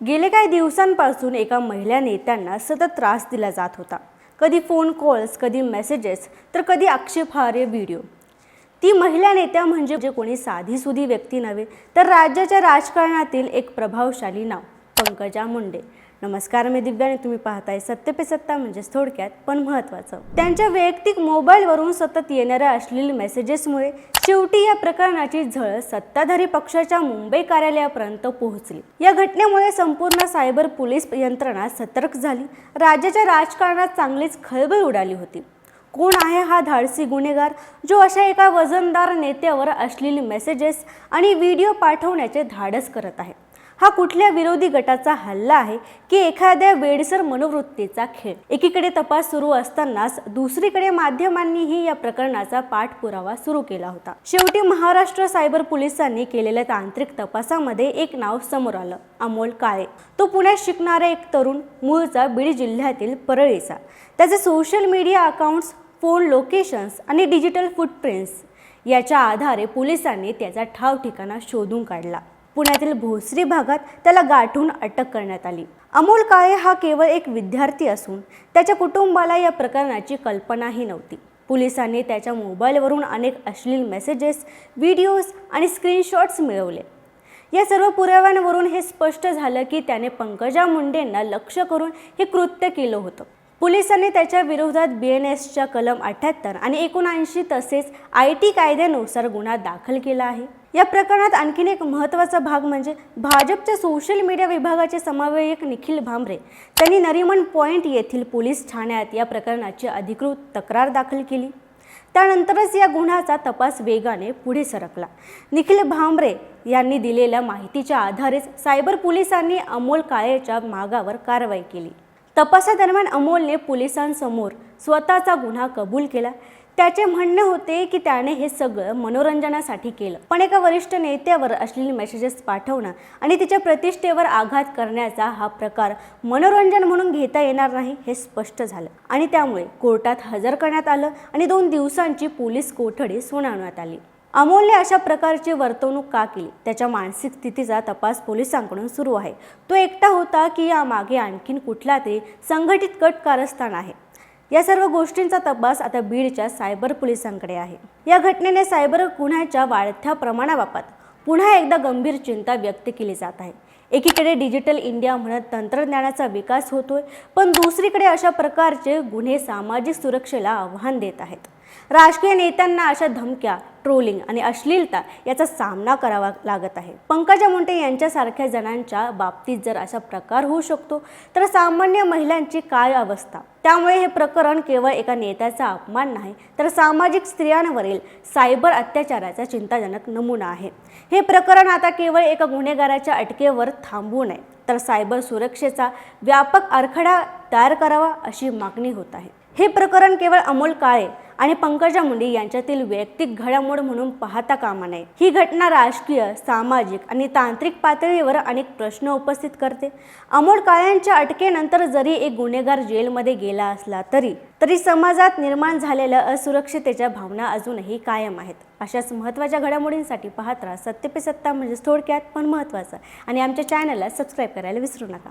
गेले काही दिवसांपासून एका महिला नेत्यांना सतत त्रास दिला जात होता. कधी फोन कॉल्स कधी मेसेजेस तर कधी आक्षेपार्ह व्हिडिओ ती महिला नेत्या म्हणजे जे कोणी साधीसुधी व्यक्ती नव्हे तर राज्याच्या राजकारणातील एक प्रभावशाली नाव पंकजा मुंडे. नमस्कार मी दिव्या आणि तुम्ही पाहताय सत्य पे सत्ता म्हणजेच थोडक्यात पण महत्त्वाचं. त्यांच्या वैयक्तिक मोबाईलवरून सतत येणाऱ्या अश्लील मेसेजेसमुळे शेवटी या प्रकरणाची झळ सत्ताधारी पक्षाच्या मुंबई कार्यालयापर्यंत पोहोचली. या घटनेमुळे संपूर्ण सायबर पोलीस यंत्रणा सतर्क झाली. राज्याच्या राजकारणात चांगलीच खळबळ उडाली होती. कोण आहे हा धाडसी गुन्हेगार जो अशा एका वजनदार नेत्यावर अश्लील मेसेजेस आणि व्हिडिओ पाठवण्याचे धाडस करत आहे? हा कुठल्या विरोधी गटाचा हल्ला आहे की एखाद्या वेडसर मनोवृत्तीचा खेळ? एकीकडे तपास सुरू असतानाच दुसरीकडे माध्यमांनीही या प्रकरणाचा पाठपुरावा सुरू केला होता. शेवटी महाराष्ट्र सायबर पोलिसांनी केलेल्या तांत्रिक तपासामध्ये एक नाव समोर आलं अमोल काळे. तो पुण्यात शिकणारा एक तरुण मूळचा बीड जिल्ह्यातील परळीचा. त्याचे social media accounts phone locations आणि डिजिटल फुटप्रिंट्स याच्या आधारे पोलिसांनी त्याचा ठाव ठिकाणा शोधून काढला. पुण्यातील भोसरी भागात त्याला गाठून अटक करण्यात आली. अमोल काळे हा केवळ एक विद्यार्थी असून त्याच्या कुटुंबाला या प्रकरणाची कल्पनाही नव्हती. पोलिसांनी त्याच्या मोबाईलवरून अनेक अश्लील मेसेजेस व्हिडिओज आणि स्क्रीनशॉट्स मिळवले. या सर्व पुराव्यांवरून हे स्पष्ट झालं की त्याने पंकजा मुंडेंना लक्ष करून हे कृत्य केलं होतं. पोलिसांनी त्याच्या विरोधात बी एन एसच्या कलम अठ्ठ्याहत्तर आणि एकोणऐंशी तसेच आय टी कायद्यानुसार गुन्हा दाखल केला आहे. या प्रकरणात आणखीन एक महत्त्वाचा भाग म्हणजे भाजपच्या सोशल मीडिया विभागाचे समन्वयक निखिल भांबरे त्यांनी नरिमन पॉईंट येथील पोलीस ठाण्यात या प्रकरणाची अधिकृत तक्रार दाखल केली. त्यानंतरच या गुन्ह्याचा तपास वेगाने पुढे सरकला. निखिल भांबरे यांनी दिलेल्या माहितीच्या आधारेच सायबर पोलिसांनी अमोल काळेच्या मागावर कारवाई केली. तपासादरम्यान अमोलने पोलिसांसमोर स्वतःचा गुन्हा कबूल केला. त्याचे म्हणणे होते की त्याने हे सगळं मनोरंजनासाठी केलं. पण एका वरिष्ठ नेत्यावर असलेले मेसेजेस पाठवणं आणि तिच्या प्रतिष्ठेवर आघात करण्याचा हा प्रकार मनोरंजन म्हणून घेता येणार नाही हे स्पष्ट झालं. आणि त्यामुळे कोर्टात हजर करण्यात आलं आणि दोन दिवसांची पोलीस कोठडी सुनावण्यात आली. अमोलने अशा प्रकारची वर्तवणूक का केली? त्याच्या मानसिक स्थितीचा तपास पोलिसांकडून सुरू आहे. तो एकटा होता की यामागे आणखीन कुठला तरी संघटित कट कारस्थान आहे. या सर्व गोष्टींचा तपास आता बीडच्या सायबर पोलिसांकडे आहे. या घटनेने सायबर गुन्ह्याच्या वाढत्या प्रमाणाबाबत पुन्हा एकदा गंभीर चिंता व्यक्त केली जात आहे. एकीकडे डिजिटल इंडिया म्हणत तंत्रज्ञानाचा विकास होतोय पण दुसरीकडे अशा प्रकारचे गुन्हे सामाजिक सुरक्षेला आव्हान देत आहेत. राजकीय नेत्यांना अशा धमक्या ट्रोलिंग आणि अश्लीलता याचा सामना करावा लागत आहे. पंकजा मुंडे यांच्यासारख्या जणांच्या बाबतीत जर असा प्रकार होऊ शकतो तर सामान्य महिलांची काय अवस्था? त्यामुळे हे प्रकरण केवळ एका नेत्याचा अपमान नाही तर सामाजिक स्त्रियांवरील सायबर अत्याचाराचा चिंताजनक नमुना आहे. हे प्रकरण आता केवळ एका गुन्हेगाराच्या अटकेवर थांबू नये तर सायबर सुरक्षेचा व्यापक आराखडा तयार करावा अशी मागणी होत आहे. हे प्रकरण केवळ अमोल काळे आणि पंकजा मुंडे यांच्यातील वैयक्तिक घडामोड म्हणून पाहता कामा नये. ही घटना राजकीय सामाजिक आणि तांत्रिक पातळीवर अनेक प्रश्न उपस्थित करते. अमोल काळ्यांच्या अटकेनंतर जरी एक गुन्हेगार जेलमध्ये गेला असला तरी तरी समाजात निर्माण झालेल्या असुरक्षितेच्या भावना अजूनही कायम आहेत. अशाच महत्त्वाच्या घडामोडींसाठी पाहत राहा सत्य पे सत्ता म्हणजेच थोडक्यात पण महत्त्वाचं. आणि आमच्या चॅनलला सबस्क्राईब करायला विसरू नका.